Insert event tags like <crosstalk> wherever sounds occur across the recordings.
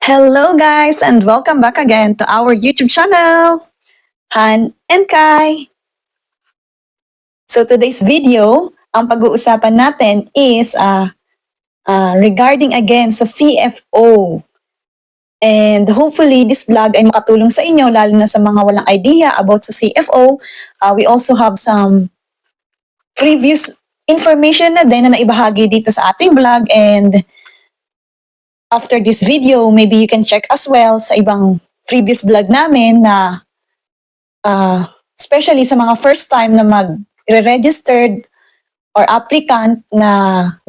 Hello guys and welcome back again to our YouTube channel, Han and Kai. So today's video, ang pag-uusapan natin is uh, uh, regarding again sa CFO. And hopefully this vlog ay makatulong sa inyo lalo na sa mga walang idea about sa CFO. Uh, we also have some previous information na din na naibahagi dito sa ating vlog and after this video, maybe you can check as well sa ibang previous vlog namin na uh, especially sa mga first time na mag-registered or applicant na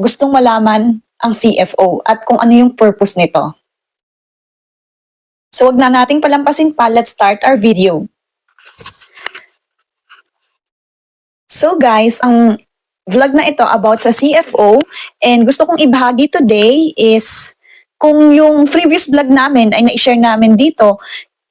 gustong malaman ang CFO at kung ano yung purpose nito. So wag na nating palampasin pa, let's start our video. So guys, ang vlog na ito about sa CFO and gusto kong ibahagi today is kung yung previous vlog namin ay na-share namin dito,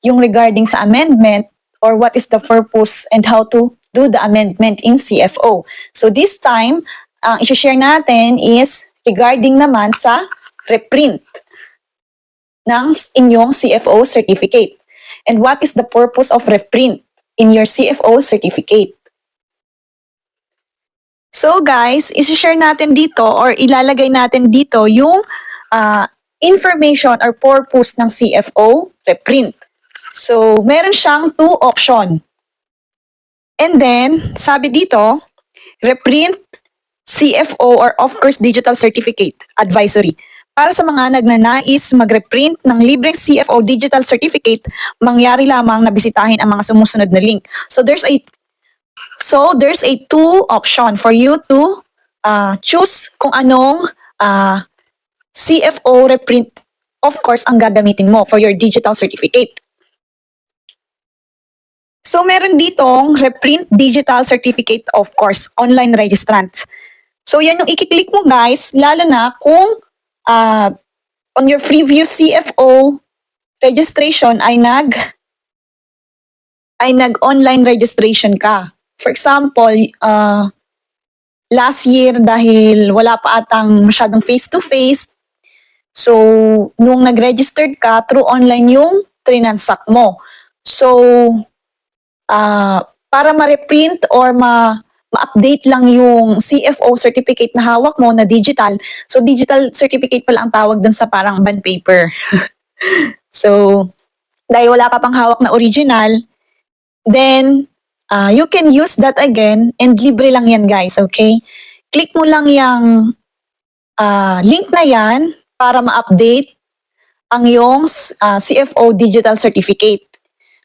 yung regarding sa amendment or what is the purpose and how to do the amendment in CFO. So this time, ang i-share natin is regarding naman sa reprint ng inyong CFO certificate. And what is the purpose of reprint in your CFO certificate? So guys, isi-share natin dito or ilalagay natin dito yung uh, information or purpose ng CFO reprint. So, meron siyang two option. And then, sabi dito, reprint CFO or of course digital certificate advisory. Para sa mga nagnanais mag-reprint ng libreng CFO digital certificate, mangyari lamang na bisitahin ang mga sumusunod na link. So there's a so there's a two option for you to uh, choose kung anong uh, CFO reprint, of course, ang gagamitin mo for your digital certificate. So, meron ditong reprint digital certificate, of course, online registrant. So, yan yung ikiklik mo guys, lalo na kung uh, on your previous CFO registration ay nag ay nag-online registration ka. For example, uh, last year dahil wala pa atang masyadong face-to-face, So, nung nag-registered ka, through online yung trinansact mo. So, uh, para ma-reprint or ma- ma-update lang yung CFO certificate na hawak mo na digital. So, digital certificate pala ang tawag dun sa parang bond paper. <laughs> so, dahil wala ka pang hawak na original, then, uh, you can use that again and libre lang yan guys, okay? Click mo lang yung uh, link na yan para ma-update ang iyong uh, ah, CFO Digital Certificate.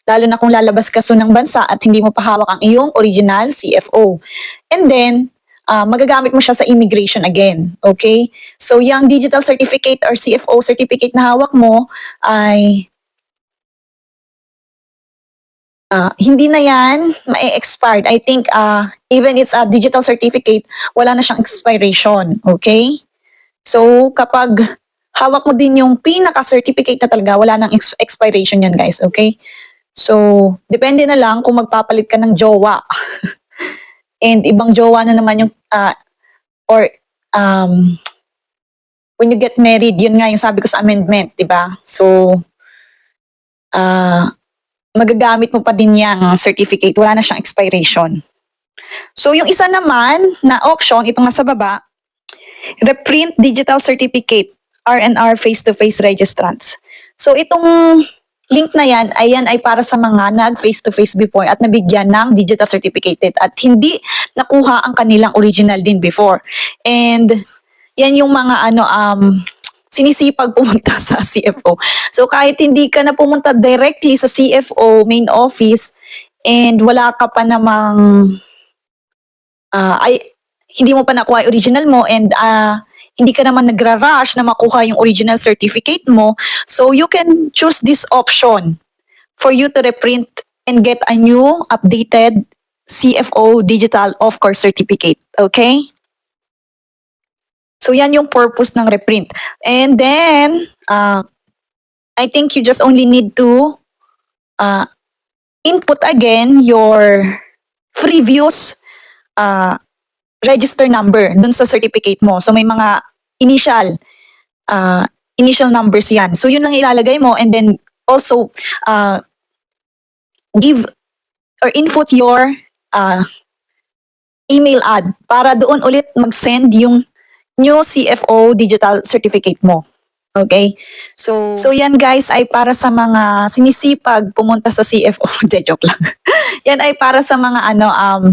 Lalo na kung lalabas ka so ng bansa at hindi mo pa hawak ang iyong original CFO. And then, uh, magagamit mo siya sa immigration again. Okay? So, yung digital certificate or CFO certificate na hawak mo ay uh, hindi na yan ma-expired. I think uh, even it's a digital certificate, wala na siyang expiration. Okay? So, kapag hawak mo din yung pinaka-certificate na talaga, wala nang ex- expiration yan guys, okay? So, depende na lang kung magpapalit ka ng jowa. <laughs> And ibang jowa na naman yung, uh, or, um, when you get married, yun nga yung sabi ko sa amendment, di ba? So, uh, magagamit mo pa din yung certificate, wala na siyang expiration. So, yung isa naman na option, itong nasa baba, reprint digital certificate. RNR face-to-face registrants. So itong link na yan, ayan ay para sa mga nag face-to-face before at nabigyan ng digital certificate at hindi nakuha ang kanilang original din before. And yan yung mga ano um sinisipag pumunta <laughs> sa CFO. So kahit hindi ka na pumunta directly sa CFO main office and wala ka pa namang uh, ay hindi mo pa nakuha original mo and uh, hindi ka naman nagra-rush na makuha yung original certificate mo. So you can choose this option for you to reprint and get a new updated CFO digital of course certificate. Okay? So yan yung purpose ng reprint. And then, uh, I think you just only need to uh, input again your previous uh, register number dun sa certificate mo. So may mga initial, uh, initial numbers yan. So yun lang ilalagay mo and then also uh, give or input your uh, email ad para doon ulit mag-send yung new CFO digital certificate mo. Okay? So, so yan guys ay para sa mga sinisipag pumunta sa CFO. <laughs> De, joke lang. <laughs> yan ay para sa mga ano, um,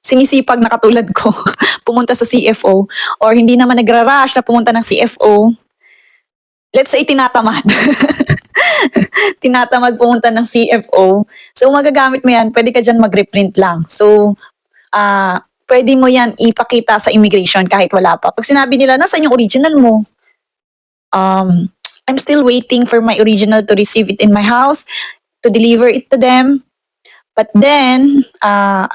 sinisipag na katulad ko <laughs> pumunta sa CFO or hindi naman nagra-rush na pumunta ng CFO. Let's say tinatamad. <laughs> tinatamad pumunta ng CFO. So magagamit mo yan, pwede ka dyan mag-reprint lang. So, ah, pwede mo yan ipakita sa immigration kahit wala pa. Pag sinabi nila, nasaan yung original mo? Um, I'm still waiting for my original to receive it in my house, to deliver it to them. But then, uh,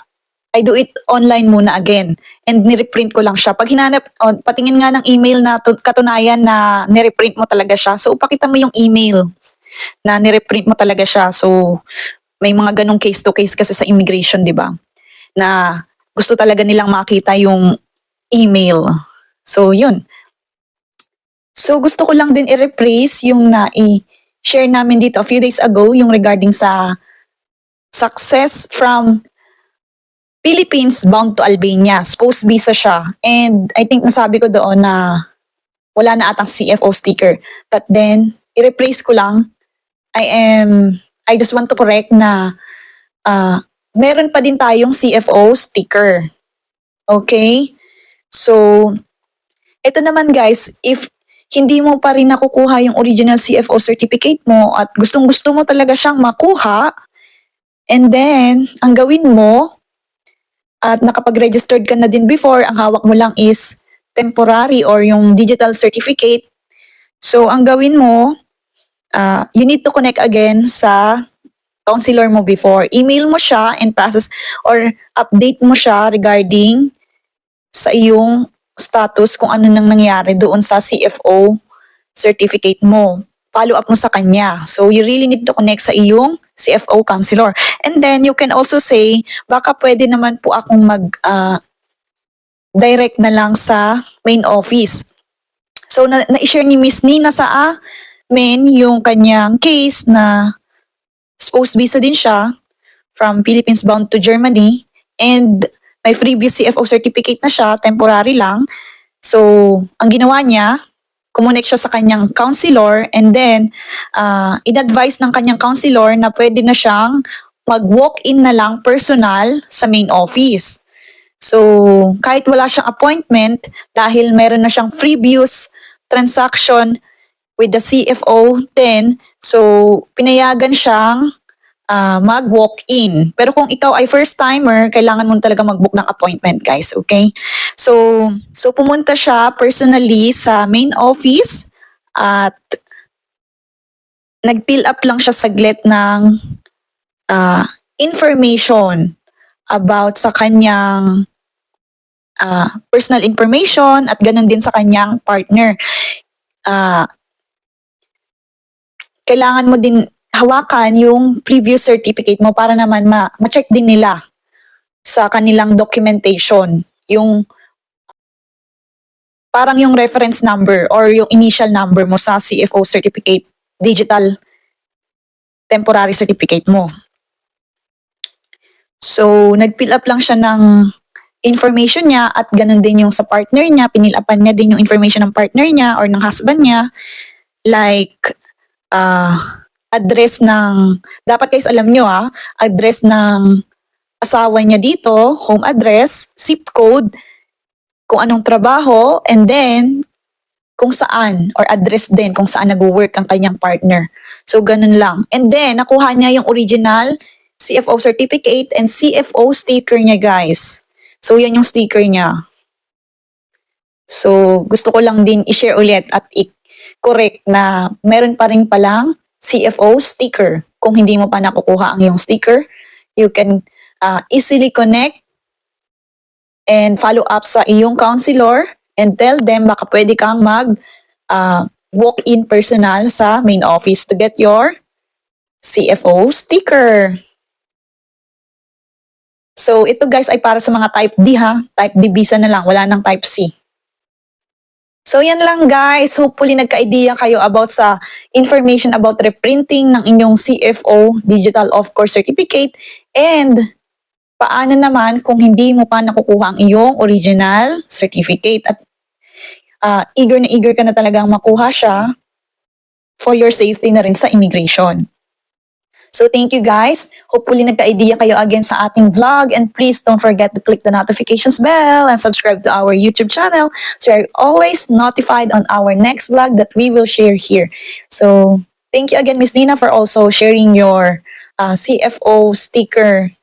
I do it online muna again. And nireprint ko lang siya. Pag hinanap, oh, patingin nga ng email na tu- katunayan na nireprint mo talaga siya. So, upakita mo yung email na nireprint mo talaga siya. So, may mga ganong case to case kasi sa immigration, di ba? Na gusto talaga nilang makita yung email. So, yun. So, gusto ko lang din i-rephrase yung na i-share namin dito a few days ago, yung regarding sa success from Philippines bound to Albania. Spouse visa siya. And I think nasabi ko doon na wala na atang CFO sticker. But then, i-replace ko lang. I am, I just want to correct na uh, meron pa din tayong CFO sticker. Okay? So, ito naman guys, if hindi mo pa rin nakukuha yung original CFO certificate mo at gustong gusto mo talaga siyang makuha, and then, ang gawin mo, at nakapag-registered ka na din before, ang hawak mo lang is temporary or yung digital certificate. So, ang gawin mo, uh, you need to connect again sa counselor mo before. Email mo siya and process or update mo siya regarding sa iyong status kung ano nang nangyari doon sa CFO certificate mo. Follow up mo sa kanya. So, you really need to connect sa iyong CFO counselor. And then, you can also say, baka pwede naman po akong mag, ah, direct na lang sa main office. So, na- na-share ni Miss Nina sa amin yung kanyang case na spouse visa din siya from Philippines bound to Germany and may previous CFO certificate na siya, temporary lang. So, ang ginawa niya, kumunik siya sa kanyang counselor and then uh, in-advise ng kanyang counselor na pwede na siyang mag-walk-in na lang personal sa main office. So, kahit wala siyang appointment, dahil meron na siyang previous transaction with the CFO then, so pinayagan siyang ah, mag-walk-in. Pero kung ikaw ay first-timer, kailangan mo talaga mag-book ng appointment, guys, okay? So, so pumunta siya personally sa main office at nag-fill up lang siya saglit ng ah, information about sa kanyang ah, personal information at ganun din sa kanyang partner. Ah, kailangan mo din hawakan yung previous certificate mo para naman ma- ma-check din nila sa kanilang documentation. Yung parang yung reference number or yung initial number mo sa CFO certificate, digital temporary certificate mo. So, nag-fill up lang siya ng information niya at ganun din yung sa partner niya, pinilapan niya din yung information ng partner niya or ng husband niya. Like, ah address ng, dapat guys alam nyo ah, address ng asawa niya dito, home address, zip code, kung anong trabaho, and then kung saan or address din kung saan nag-work ang kanyang partner. So, ganun lang. And then, nakuha niya yung original CFO certificate and CFO sticker niya, guys. So, yan yung sticker niya. So, gusto ko lang din i-share ulit at i-correct na meron pa rin palang CFO sticker. Kung hindi mo pa nakukuha ang iyong sticker, you can uh, easily connect and follow up sa iyong counselor and tell them baka pwede kang mag uh, walk-in personal sa main office to get your CFO sticker. So, ito guys ay para sa mga type D ha. Type D visa na lang, wala nang type C. So yan lang guys. Hopefully nagka-idea kayo about sa information about reprinting ng inyong CFO Digital Off-Course Certificate and paano naman kung hindi mo pa nakukuha ang iyong original certificate at ah, eager na eager ka na talagang makuha siya for your safety na rin sa immigration. So thank you guys. Hopefully nagka-idea kayo again sa ating vlog and please don't forget to click the notifications bell and subscribe to our YouTube channel so you're always notified on our next vlog that we will share here. So thank you again Miss Nina for also sharing your uh, CFO sticker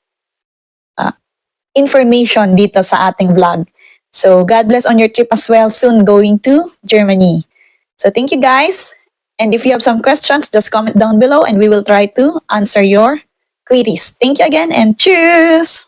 uh, information dito sa ating vlog. So God bless on your trip as well soon going to Germany. So thank you guys. And if you have some questions, just comment down below and we will try to answer your queries. Thank you again and cheers!